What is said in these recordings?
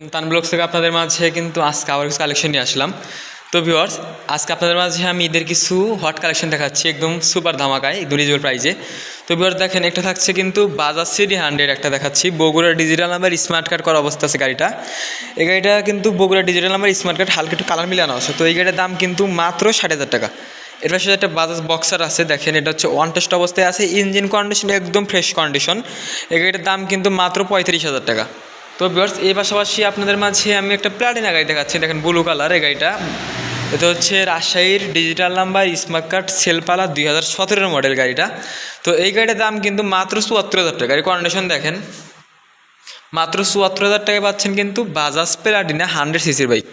তান ব্লগস থেকে আপনাদের মাঝে কিন্তু আজকে আবার কিছু কালেকশন নিয়ে আসলাম। তো ভিউয়ার্স আজকে আপনাদের মাঝে আমি ঈদের কিছু হট কালেকশন দেখাচ্ছি, একদম সুপার ধামাকায় একদম প্রাইজে তো ভিউয়ার্স দেখেন, একটা থাকছে কিন্তু বাজাজ সিডি হান্ড্রেড একটা দেখাচ্ছি। Bogura digital number smart card করা অবস্থা আছে গাড়িটা। এই গাড়িটা কিন্তু Bogura digital number smart card হালকা একটু কালার মিলানো আছে। তো এই গাড়ির দাম কিন্তু মাত্র ষাট হাজার টাকা। এর পাশে একটা বাজাজ বক্সার আছে, দেখেন, এটা হচ্ছে ওয়ান টেস্ট অবস্থায় আছে। ইঞ্জিন কন্ডিশন একদম ফ্রেশ কন্ডিশন এই গাড়িটার দাম কিন্তু মাত্র পঁয়ত্রিশ হাজার টাকা। তো বিয়ার্স এই পাশাপাশি আপনাদের মাঝে আমি একটা প্লাটিনা গাড়ি দেখাচ্ছি। দেখেন ব্লু কালার এই গাড়িটা। এটা হচ্ছে রাজশাহীর ডিজিটাল নাম্বার স্মার্ট কার্ড সেলপালা দুই হাজার সতেরোর মডেল গাড়িটা। তো এই গাড়িটার দাম কিন্তু মাত্র চুয়াত্তর হাজার টাকা। এর কন্ডিশন দেখেন। মাত্র চুয়াত্তর হাজার টাকায় পাচ্ছেন কিন্তু বাজাজ প্লাটিনা হান্ড্রেড সিসির বাইক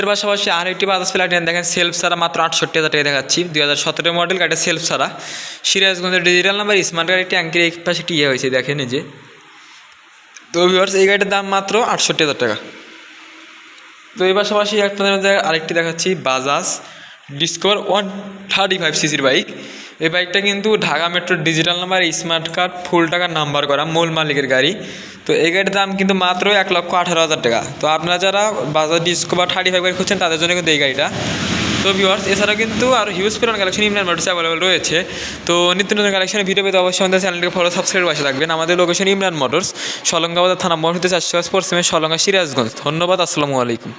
এর পাশাপাশি আর একটি বাজাজ প্লাটিনা দেখেন সেলফ ছাড়া মাত্র আটষট্টি হাজার টাকা দেখাচ্ছি। দুই হাজার সতেরো মডেল গাড়িটা সেলফ ছাড়া। সিরাজগঞ্জের ডিজিটাল নাম্বার স্মার্ট গাড়ি ট্যাঙ্কির এই পাশে ইয়ে হয়েছে, দেখেন এই যে। তো ভিউয়ার্স এই গাড়িটার দাম মাত্র আটষট্টি হাজার টাকা। তো এই পাশাপাশি আপনাদের মধ্যে আরেকটি দেখাচ্ছি Bajaj Discover one thirty five সিসির বাইক এই বাইকটা কিন্তু Dhaka metro digital number smart card full টাকার নাম্বার করা, মূল মালিকের গাড়ি। তো এই গাড়ির দাম কিন্তু মাত্র এক লক্ষ আঠারো হাজার টাকা। তো আপনারা যারা বাজাজ ডিসকভার থার্টি ফাইভ গাড়ি খুঁজছেন, তাদের জন্য কিন্তু এই গাড়িটা। তো ভিওয়ার্স এছাড়াও কিন্তু আরও হিউজ পরিমাণ কালেকশন ইমরান মোটরস অ্যাভেলেবল রয়েছে। তো নিত্য নতুন কালেকশনের ভিডিও পেতে অবশ্যই আমাদের চ্যানেলকে ফলো সাবস্ক্রাইব বসে থাকবেন। আমাদের লোকেশন ইমরান মোটরস সলঙ্গাবাদ থানা মোড় হতে চারশো পশ্চিমে সলঙ্গা সিরাজগঞ্জ। ধন্যবাদ, আসসালামু আলাইকুম।